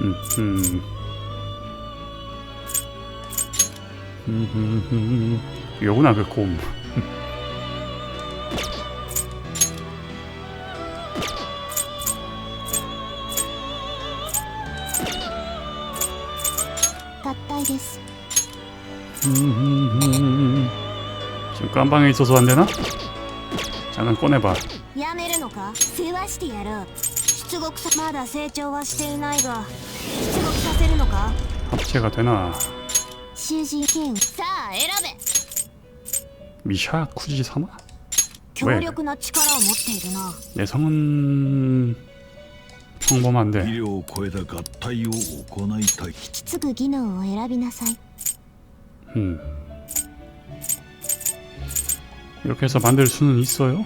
음. 요구나 그 곰. 다따 이. 지금 깜방에 있어서 안 되 나? 잠깐 꺼내 봐. 야메르가세와시테 야 로. 出国さまだ成長はしていないが出国させるのか 합체가 되나? 囚人権さあ選べ 미샤 쿠지 사마? 強力な力を持っているな 내성은 평범한데 医療を超えた合体を行いたい引き継ぐ技能を選びなさい 음. 이렇게 해서 만들 수는 있어요?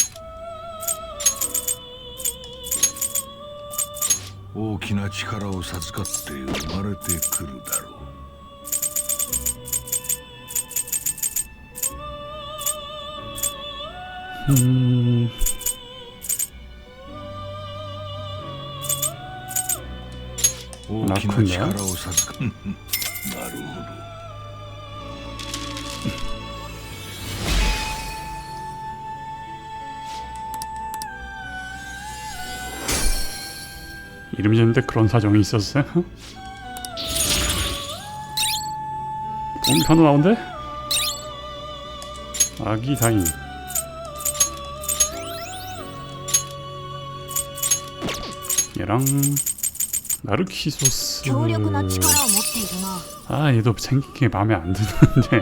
大きな力を授かって生まれてくるだろう。 음, 大きな力を授か なるほど 이름 짓는데 그런 사정이 있었어요? 본편도 어, 나온대? 아기 다인. 얘랑 나르키소스. 아 얘도 생긴 게 마음에 안 드는데.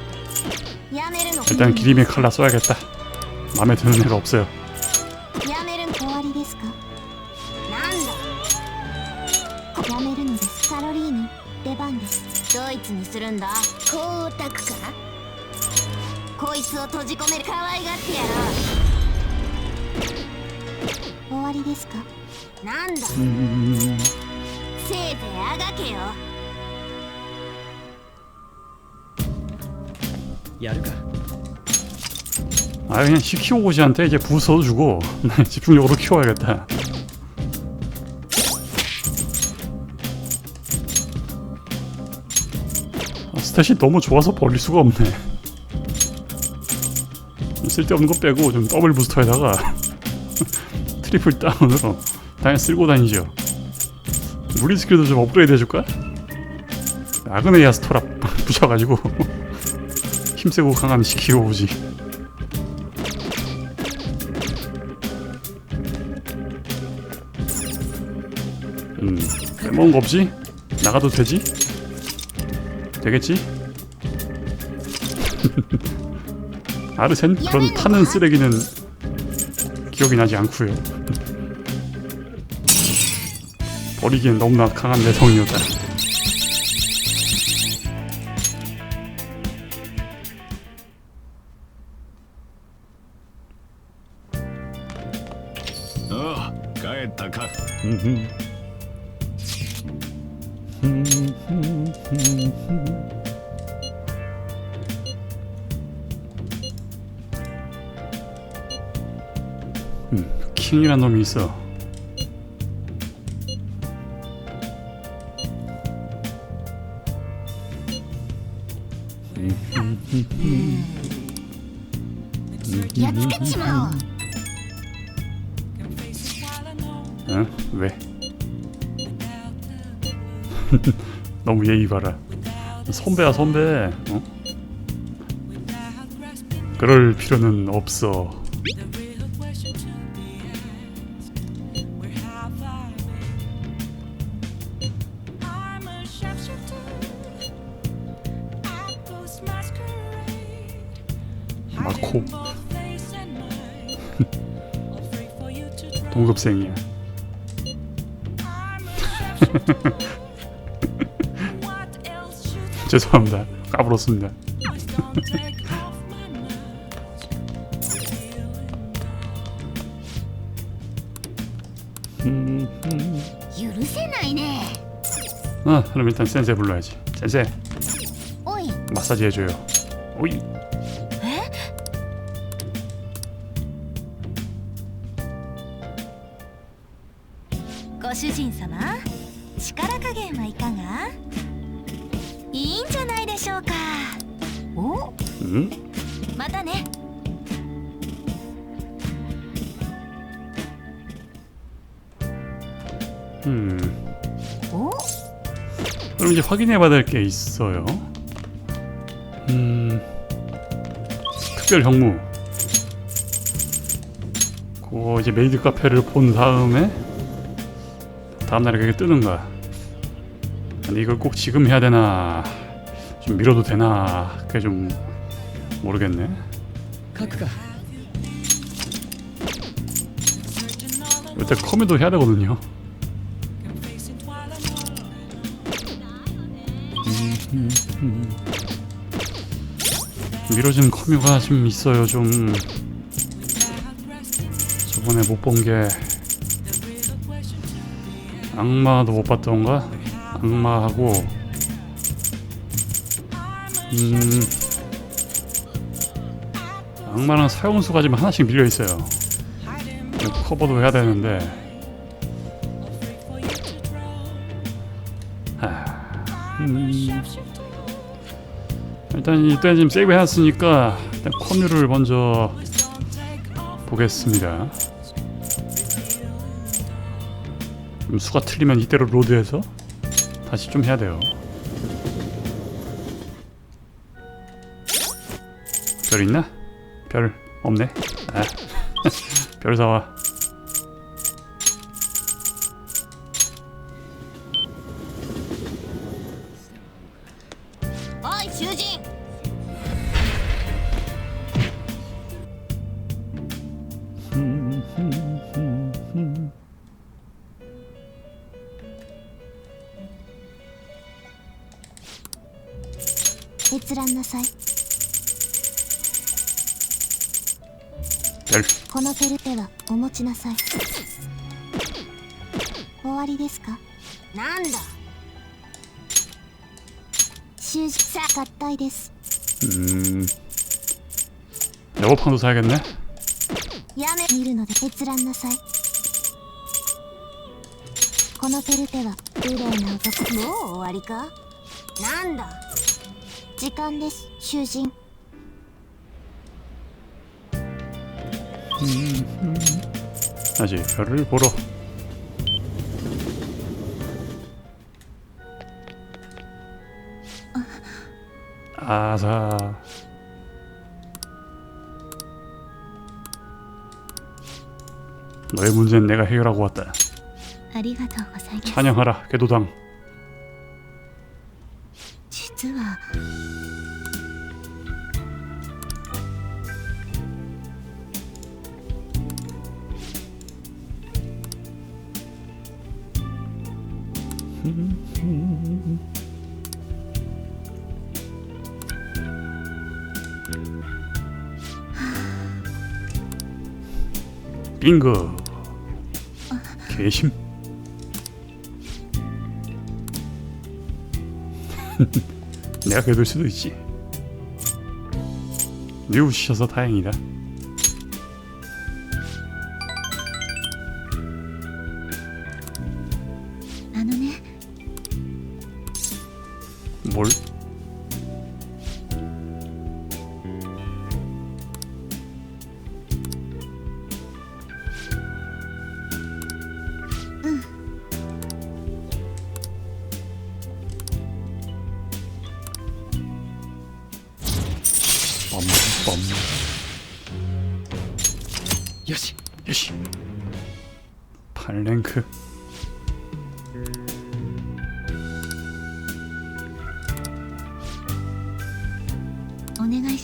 일단 기림의 칼라 써야겠 다. 마음에 드는 애가 없어 요. 음... やるか 아 그냥 시키오고시한테 이제 부숴 주고 집중적으로 키워야겠다 아, 스탯이 너무 좋아서 버릴 수가 없네 쓸데없는 거 빼고 좀 더블 부스터에다가 트리플 다운으로 당연히 쓸고 다니죠 무리 스킬도 좀 업그레이드 해줄까? 아그네 야스토라 부셔가지고 힘세고 강한 시키오고지 음, 빼먹은 거 없지? 나가도 되지? 되겠지? 아르센 그런 타는 쓰레기는 기억이 나지 않고요. 버리기엔 너무나 강한 내성이었다. 음, 킹이란 놈이 있어. 너무 예의 봐라. 선배야 선배. 어? 그럴 필요는 없어. 마코. 동급생이야. 죄송합니다. 까불었습니다. 아, 그럼 일단 센세 불러야지. 센세. 마사지 해줘요. 오이. 확인해 봐야 게 있어요. 음, 특별 형무. 그거 이제 메이드 카페를 본 다음에 다음날에 그게 뜨는가. 근데 이걸 꼭 지금 해야 되나? 좀 미뤄도 되나? 그게 좀 모르겠네. 카크가. 일단 커뮤도 해야 되거든요. 미뤄진 커뮤가 좀 있어요. 좀 저번에 못 본 게 악마도 못 봤던가? 악마하고 음 악마랑 사용수가 지금 하나씩 밀려 있어요. 커버도 해야 되는데 음, 일단 이때 지금 세이브 해놨으니까 일단 커뮤를 먼저 보겠습니다. 음, 수가 틀리면 이대로 로드해서 다시 좀 해야 돼요. 별 있나? 별 없네. 아, 별 사와. 음. 영업판도 사야 겠. このペルテは綺麗な男もう終わりかなんだ時間です囚人うんうんうんうんうん 아사. 너의 문제는 내가 해결하고 왔다. 찬양하라 개도당. 고 개심. 내가 궤도일 수도 있지. 미우시셔서 다행이다.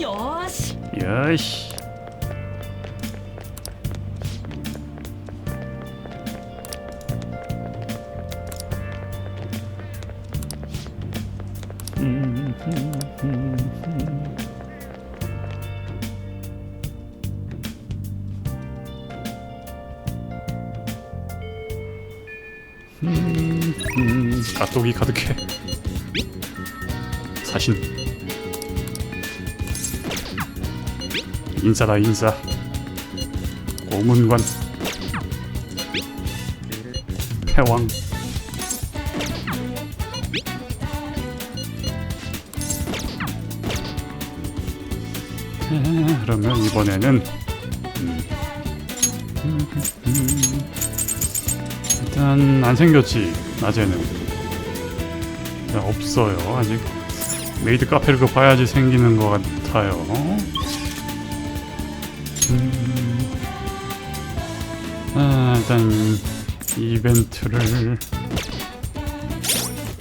요시 야씨. 음, 닭독이 가득해. 사신. 인사다 인사. 고문관. 에, 그러면 이번에는 음. 일단 안 생겼지 낮에는 없어요 아직 메이드 카페를 그 봐야지 생기는 것 같아요 음. 아, 일단 이벤트를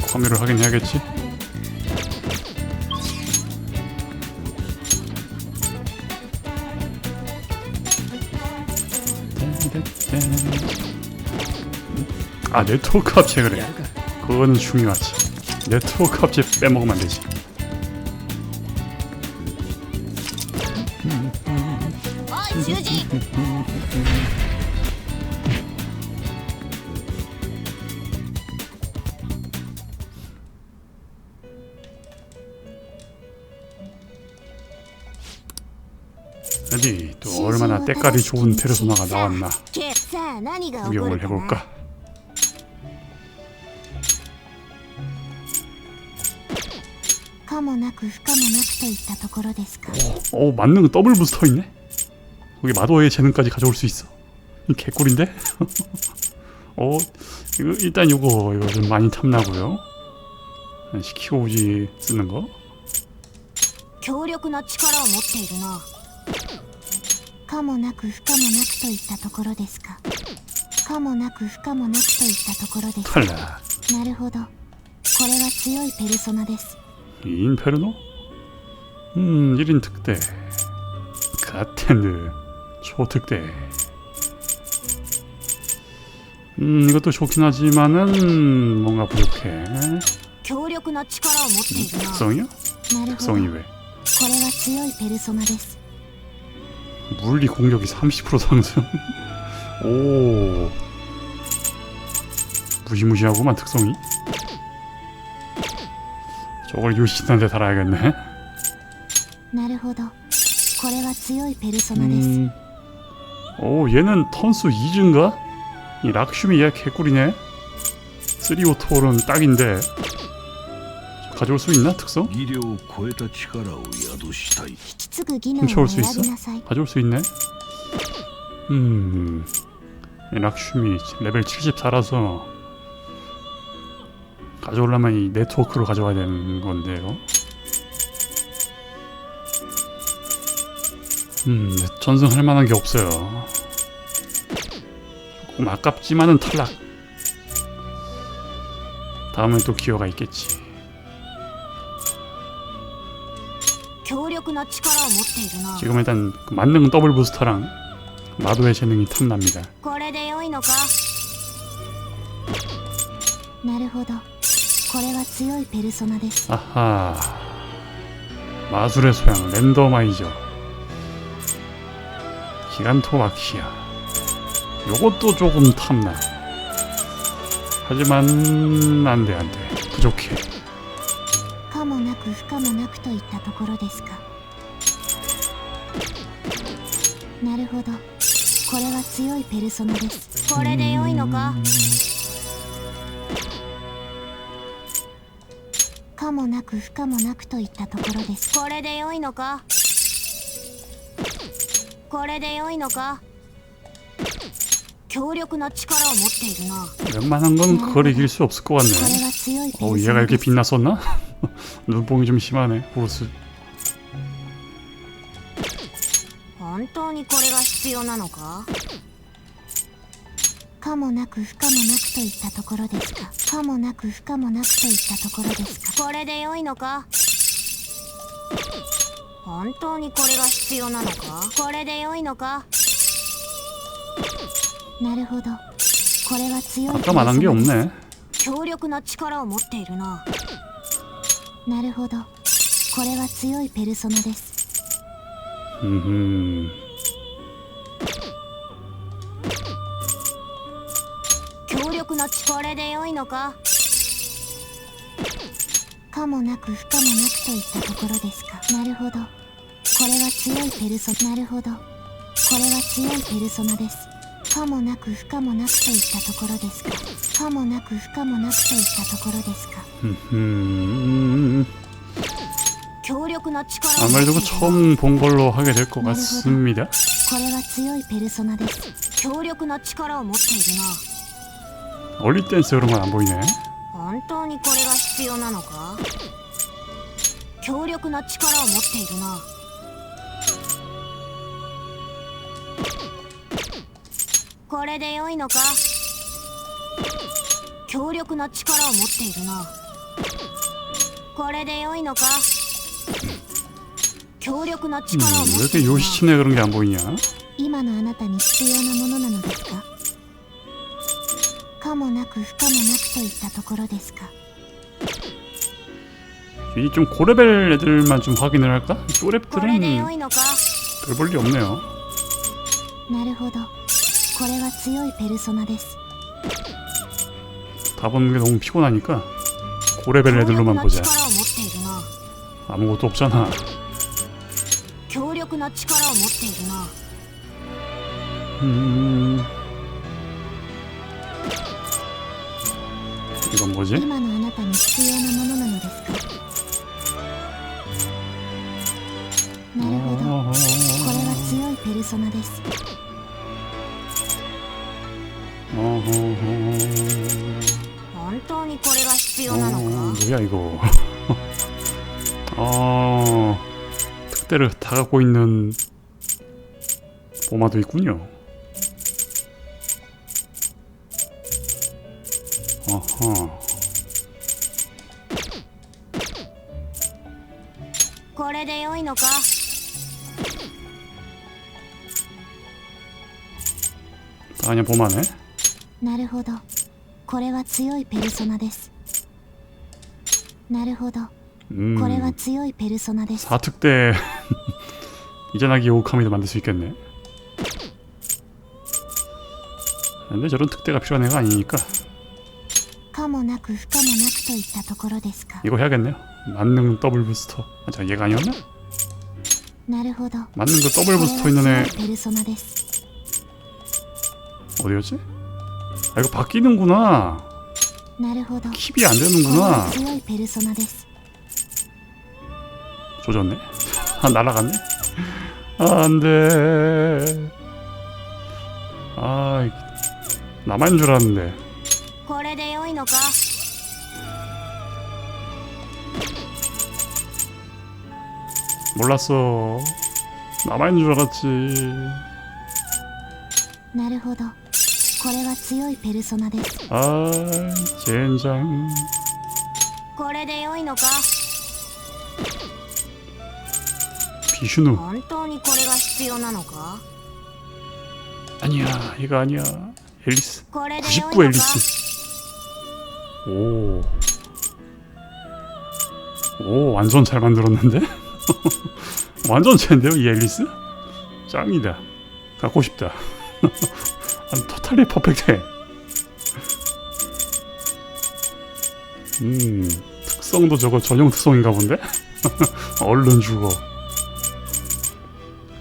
참여를 하긴 해야겠지? 아 네트워크 합체 그래. 그거는 중요하지. 네트워크 합체 빼먹으면 안 되지 색깔이 좋은 페르소나가 나왔나 구경을 해볼까? 오, 만능 더블 부스터 있네? 거기 마도의 재능까지 가져올 수 있어 개꿀인데? 어 이거 일단 요거 이거 좀 많이 탐나고요 시키오지 쓰는 거 かもなく不可もなくといったところですかかもなく不可もなくといったところです 탈라 なるほどこれは強いペルソナです 인페르노? 음 1인 특대 가텐드 초특대 음 이것도 좋긴 하지만은 뭔가 부족해 強力な力を持っているな 특성이야? なるほど 특성이 왜 これは強いペルソナです 물리 공격이 30% 상승? 오 무시무시하고만 특성이 저걸 요시한테 달아야겠네 음. 오 얘는 턴수 2증가? 이 락슈미 얘 개꿀이네 3오토홀은 딱인데 가져올 수 있나 특성? 훔쳐올 수 있어? 가져올 수 있네? 음... 락슈미 레벨 74라서 가져오려면 이 네트워크로 가져와야 되는 건데요. 음... 전승할 만한 게 없어요. 조금 아깝지만은 탈락. 다음에 또 기회가 있겠지. 지금 일단 그 만능 더블 부스터랑 마도의 재능이 탐납니다. 아하. 마술의 소양 랜덤아이저. 기간토마키아. 요것도 조금 탐나. 하지만 안돼 안돼. 부족해. もなく不可もなくといったところですか。なるほど。これは強いペルソナです。これで良いのか？可もなく不可もなくといったところです。これで良いのか？これで良いのか？強力な力を持っているな 웬만한 건 그걸 이길 수 없을 것 これ 같네 は強いペ 어 ルソ 얘가 ナ 이렇게 です 빛났었나? 눈뽕이 좀 심하네 보스 本当にこれが必要なのか可もなく不可もなくといったところですか可もなく不可もなくといったところですかこれで良いのか本当にこれが必要なのかこれで良いのか なるほどこれは強い 아까 말한 게 없네 強力な力を持っているななるほどこれは強いペルソナです 음흠 強力な力で良いのか可もなく不可もなくといったところですかなるほどこれは強いペルソなるほどこれは強いペルソナです 可もなく不可もなくといったところですか可もなく不可もなくといったところですか 음흠 強力な力を 아무래도 持っ 그 ている 처음 본 걸로 하게 될 것 같습니다 これは強いペルソナです強力な力を持っているな 얼리 댄스 그런 건 안 보이네 本当にこれが必要なのか強力な力を持っているな これで良いのか強力な力を持っているなこれで良いのか強力な 음, 力を 왜 持って 이렇게 いるな 요시치네 그런 게 안 보이냐 今のあなたに必要なものなのですか可もなく不可もなくといったところですか 이 좀 고레벨 애들만 좀 확인을 할까? これで 쪼랩들은 良いのか 별 볼 일 없네요 なるほど これは強いペルソナです 다 보는 게 너무 피곤하니까 고레벨 強力 애들로만 な 보자 力を持っているな 아무것도 없잖아 強力な力を持っているな 음... 이건 뭐지? 今のあなたに必要なものなのですかなるほどこれは強いペルソナです 本当にこれが必要なの 어, か 뭐야 이거 어... 특대를 다 갖고 있는 보마도 있군요 어허 これで良いのか 다 그냥 보마네 なるほどこれは強いペルソナですなるほど 음... これは強いペルソナです 4특대 이전하기 오카미도 만들 수 있겠네 근데 저런 특대가 필요한 애가 아니니까 可もなく不可もなくといったところですか 이거 해야겠네요 만능 더블 부스터 아, 자 얘가 아니었나? なるほど 맞는 그 더블 これ 부스터 있는 애 は強いペルソナです 어디였지? 아 이거 바뀌는구나 なるほど 킵이 안 これは 되는구나 強いペルソナです 조졌네 아 날아갔네 아, 안돼 아 이- 나만 줄 알았는데 これで良いのか 몰랐어 나만 줄 알았지 なるほど これは強いペルソナです 아 젠장 これで良いのか 비슈누 本当にこれが必要なのか 아니야 이거 아니야 앨리스 これで良い 99 のか 앨리스 오 오 완전 잘 만들었는데? 완전 쟤인데요 이 앨리스? 짱이다 갖고 싶다 토탈리 퍼펙트해. 음 특성도 저거 전용 특성인가 본데? 얼른 죽어.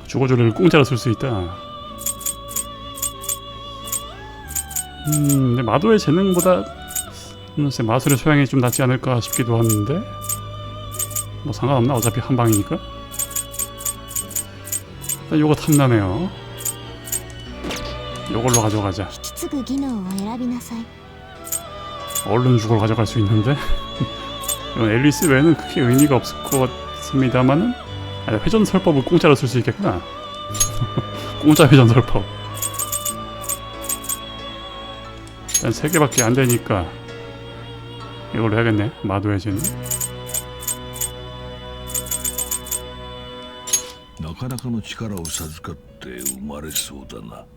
죽어주를 공짜로 쓸 수 있다. 음 근데 마도의 재능보다 글쎄 마술의 소양이 좀 낫지 않을까 싶기도 하는데? 뭐 상관없나? 어차피 한 방이니까? 요거 탐나네요 요걸로 가져가자 引き継ぐ技能を選びなさい 얼른 죽어 가져갈 수 있는데 이건 앨리스 외에는 크게 의미가 없을 것 같습니다만은 아, 회전 설법을 공짜로 쓸 수 있겠구나 공짜 회전 설법 일단 3개밖에 안 되니까 이걸로 해야겠네 마도의 재능 なかなかの力を授かって生まれそうだな二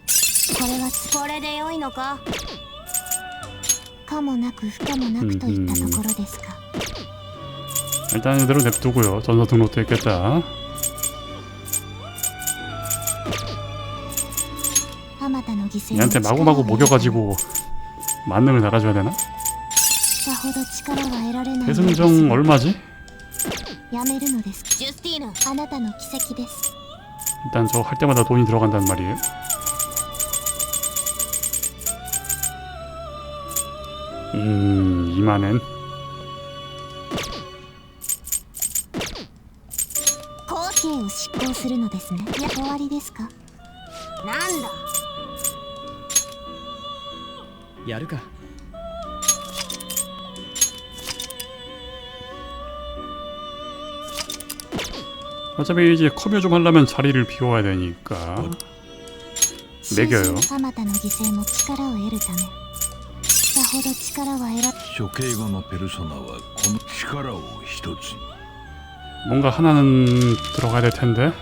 これで良いのかなるほどこれはつこれで良いのかかもなく不可もなくといったところですか 일단 이대로 냅두고요 전서 등록도 했겠다 あまたの犠牲 얘한테 마구마구 먹여가지고 만능을 달아줘야 되나? さほど力は得られないのです 대승정 얼마지? やめるのですジュスティーヌあなたの奇跡です 일단 저 할 때마다 돈이 들어간단 말이에요. 음, 2만엔 後刑を執行するのですねいや終わりですかなんだやるか 어차피 이제 커뮤 좀 하려면 자리를 비워야 되니까 매겨요. あまたの犠牲も力を得るためさ ほど力は得ら処刑後のペルソナはこの力を一つに 뭔가 하나는 들어가야 될 텐데.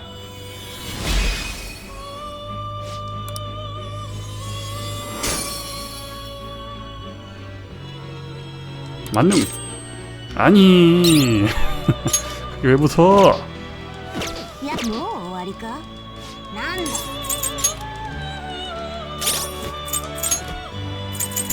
만능 아니 그게 왜 붙어? いやもう終わりかなんだ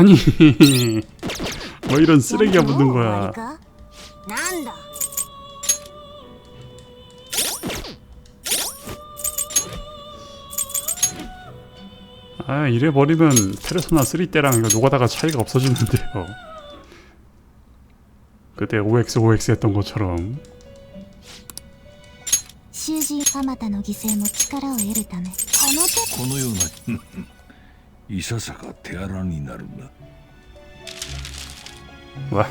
아니 뭐 이런 쓰레기가 붙는 もう終わ 거야. りかなんだ 아 이래 버리면 페르소나 3 때랑 이거 노가다가 차이가 없어지는데요. 그때 OX OX 했던 것처럼 囚人あまたの犠牲も力を得るためこの手このような いささか手荒になるんだ 와.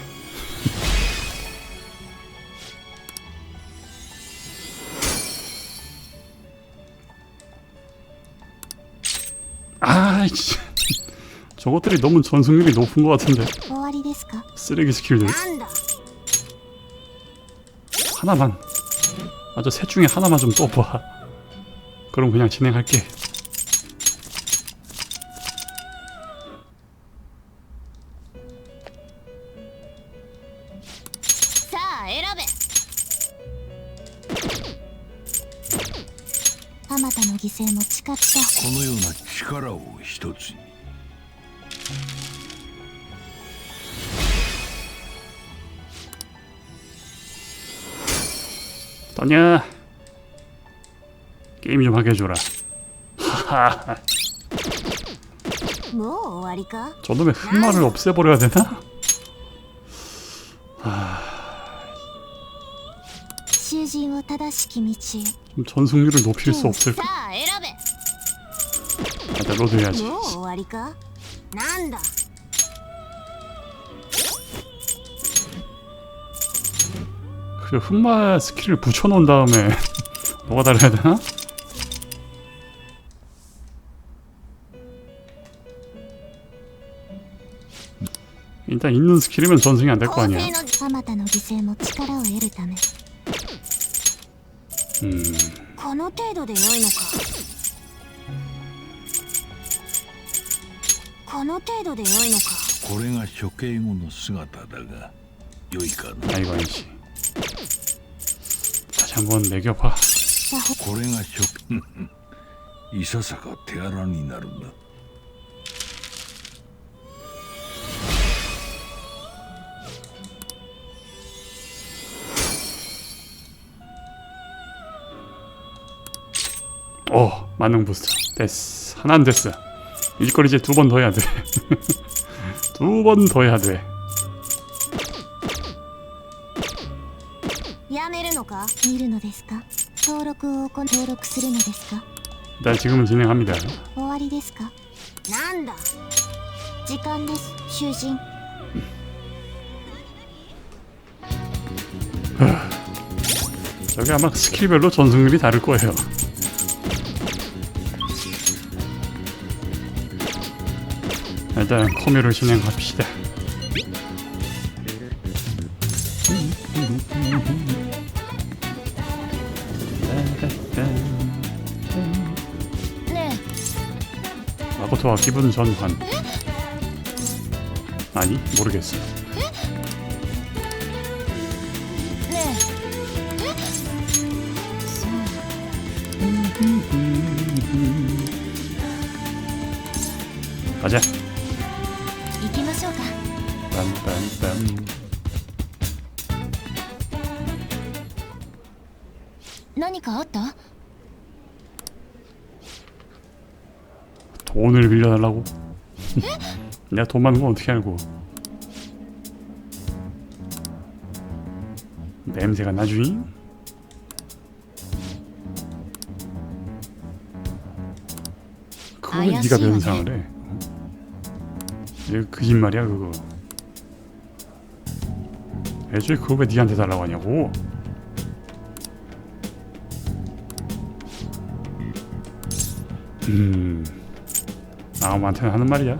아, 씨. 저것들이 너무 전승률이 높은 것 같은데 終わりですか 쓰레기 스킬들 なんだ 하나만 아 저 셋 중에 하나만 좀 떠봐 그럼 그냥 진행할게 あまたの犠牲も誓ったこのような力を一つに 떠냐 게임 좀 하게 해줘라 하하 もう終わりか 저놈의 흑마를 없애버려야 되나? 전승률을 높일 수 없을까? 아, 로드야지. 그 흑마 스킬을 붙여놓은 다음에 뭐가 달라야 되나? 일단 있는 스킬이면 전승이 안 될 거 아니야. 正のあまたの犠牲も力を得るため 음 この程度で良いのかこの程度で良いのかこれが処刑後の姿だが良いかな 아 이거 아니지 다시 한번 매겨봐 さほこれが処いささか手荒になるな 오 만능 부스터 됐어 하나는 됐어 일거리 이제 두 번 더 해야 돼두 번 더 해야 돼 やめるのか見るのですか登録を行登録するのですか 일단 지금은 진행합니다 終わりですかなんだ時間です囚人 저게 아마 스킬별로 전승률이 다를 거예요 일단 코뮤를 진행합시다. 네. 마코토와 기분 전환. 아니 모르겠어. 네. 가자. 何かあった 돈을 빌려달라고? 내가 돈 많은 건 어떻게 알고 냄새가 나주니? 그거 왜 네가 아야시네. 변상을 해? 이거 거짓말이야 그거 애초에 그거 왜 니한테 달라고 하냐고. 음. 아무한테나 하는 말이야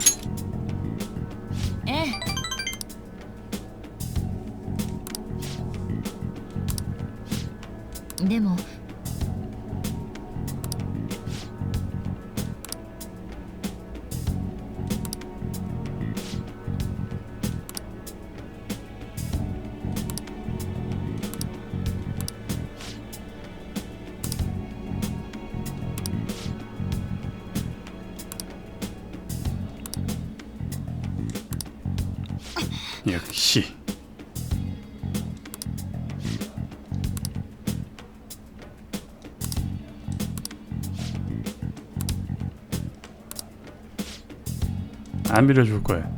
안 빌려줄 거야.